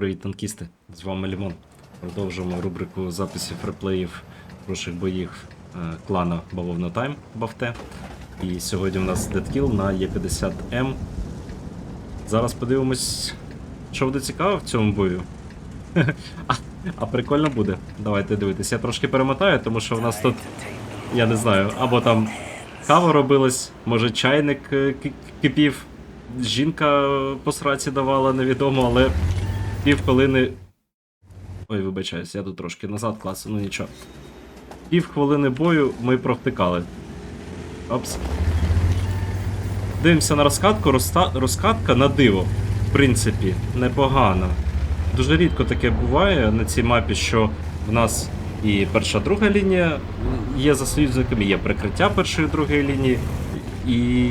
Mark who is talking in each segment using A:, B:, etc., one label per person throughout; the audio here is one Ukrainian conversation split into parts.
A: Привіт, танкісти! З вами Лімон. Продовжуємо рубрику записів реплеїв хороших боїв е, клана Бавовна Тайм Бавте. І сьогодні у нас дедкіл на Е50М. Зараз подивимось, що буде цікаво в цьому бою. а, а прикольно буде. Давайте дивитися. Я трошки перемотаю, тому що в нас тут, я не знаю, або там кава робилась, може чайник е, кипів, жінка по сраці давала, невідомо, але пів хвилини. Ой, вибачаюсь, я тут трошки назад класу, ну нічого. Пів хвилини бою ми провтикали. Опс. Дивимося на розкатку, Розта... розкатка на диво. В принципі, непогана. Дуже рідко таке буває на цій мапі, що в нас і перша друга лінія є за союзниками, є прикриття першої другої лінії, і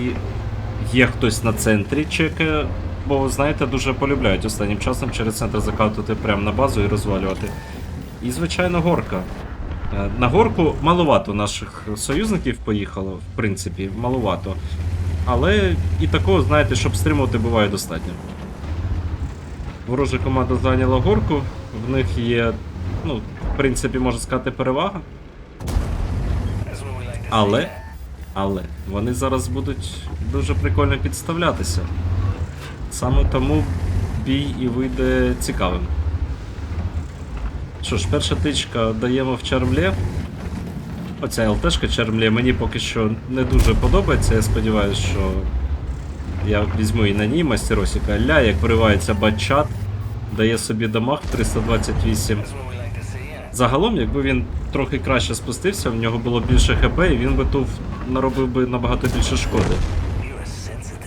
A: є хтось на центрі чекає, бо знаєте, дуже полюбляють останнім часом через центр закатувати прямо на базу і розвалювати. І, звичайно, горка. Е, На горку маловато наших союзників поїхало, в принципі, маловато. Але і такого, знаєте, щоб стримувати, буває достатньо. Ворожа команда зайняла горку, в них є, ну, в принципі, можна сказати, перевага. Але, але вони зараз будуть дуже прикольно підставлятися. Саме тому бій і вийде цікавим. Що ж, перша тичка даємо в чармлє. Оця ЛТшка чармлє мені поки що не дуже подобається. Я сподіваюся, що я візьму і на ній мастеросіка. Ля, як виривається батчат, дає собі дамаг 328. Загалом, якби він трохи краще спустився, в нього було більше ХП, і він би тут наробив би набагато більше шкоди.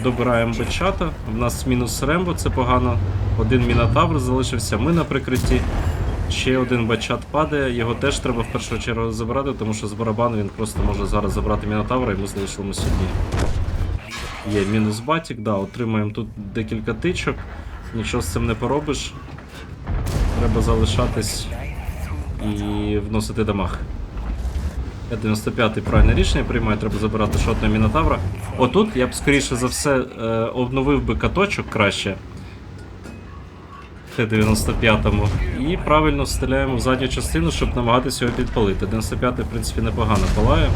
A: Добираємо бечата. В нас мінус Рембо, це погано. Один мінотавр залишився. Ми на прикритті. Ще один бачат падає, його теж треба в першу чергу забрати, тому що з барабану він просто може зараз забрати мінотавра і ми залишилися одні. Є мінус батік, да, отримаємо тут декілька тичок. Нічого з цим не поробиш. Треба залишатись і вносити дамаг. 95-й правильне рішення приймаю, треба забирати шотного мінотавра. Отут я б скоріше за все е, обновив би каточок краще. Т-95-му. І правильно стріляємо в задню частину, щоб намагатися його підпалити. 95-й, в принципі, непогано палає.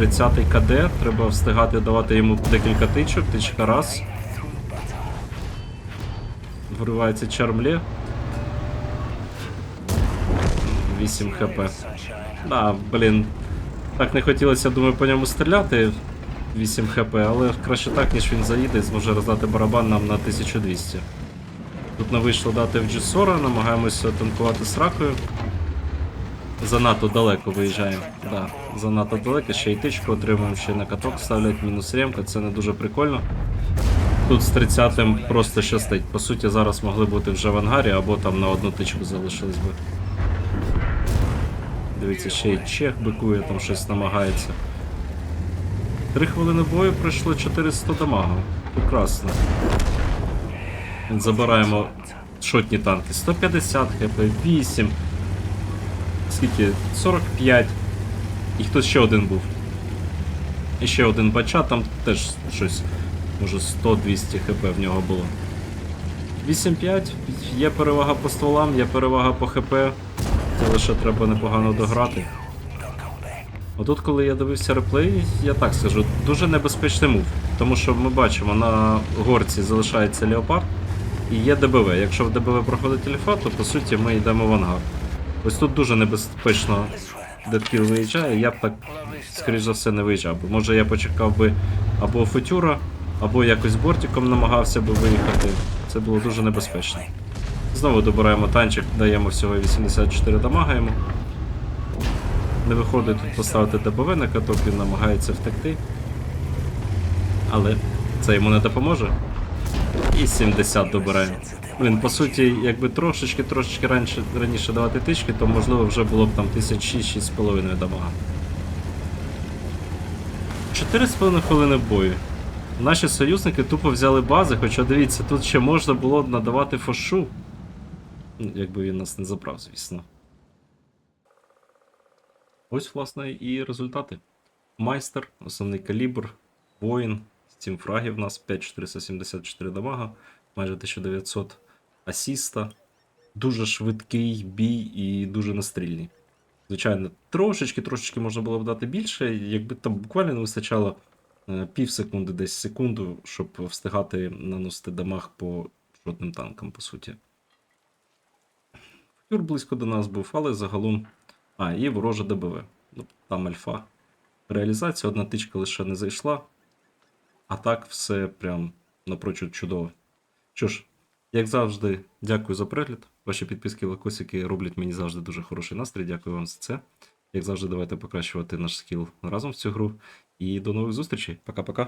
A: 30-й КД, треба встигати давати йому декілька тичок, тичка раз. Виривається чармлє. 8 хп. Да, блін. Так не хотілося, думаю, по ньому стріляти. 8 хп, але краще так, ніж він заїде і зможе роздати барабан нам на 1200. Тут не вийшло дати в G40, намагаємося танкувати з ракою. Занадто далеко виїжджаємо. Да, занадто далеко, ще й тичку отримуємо, ще й на каток ставлять мінус ремка, це не дуже прикольно. Тут з 30-м просто щастить. По суті, зараз могли бути вже в ангарі або там на одну тичку залишились би. Дивіться, ще й чех бикує, там щось намагається. Три хвилини бою пройшло 400 дамагу. Прекрасно. Забираємо шотні танки. 150 хп, 8. Скільки? 45. І хтось ще один був. І ще один бача, там теж щось. Може 100-200 хп в нього було. 8-5, є перевага по стволам, є перевага по хп. Це лише треба непогано дограти. Отут, коли я дивився реплей, я так скажу, дуже небезпечний мув. Тому що ми бачимо, на горці залишається Леопард і є ДБВ. Якщо в ДБВ проходить альфа, то по суті ми йдемо в ангар. Ось тут дуже небезпечно Дедкіл виїжджає, я б так, скоріш за все, не виїжджав. Може я почекав би або футюра, або якось бортиком намагався би виїхати. Це було дуже небезпечно. Знову добираємо танчик, даємо всього 84 дамага йому. Не виходить тут поставити ДБВ на каток, він намагається втекти. Але це йому не допоможе. І 70 добираємо. Він, по суті, якби трошечки трошечки раніше, раніше давати тички, то можливо вже було б там 1006-6,5 дамага. 4,5 хвилини бою. Наші союзники тупо взяли бази, хоча дивіться, тут ще можна було надавати фошу. Ну, Якби він нас не забрав, звісно. Ось, власне, і результати. Майстер, основний калібр, воїн, 7 фрагів у нас, 5474 дамага, майже 1900 асіста, дуже швидкий бій і дуже настрільний. Звичайно, трошечки, трошечки можна було б дати більше, якби там буквально не вистачало е, пів секунди, десь секунду, щоб встигати наносити дамаг по жодним танкам, по суті. Фюр близько до нас був, але загалом. А, і ворожа ДБВ. Ну, там альфа. Реалізація, одна тичка лише не зайшла. А так все прям напрочуд чудово. Що ж, як завжди, дякую за перегляд. Ваші підписки лакосики роблять мені завжди дуже хороший настрій. Дякую вам за це. Як завжди, давайте покращувати наш скіл разом в цю гру. І до нових зустрічей. Пока-пока.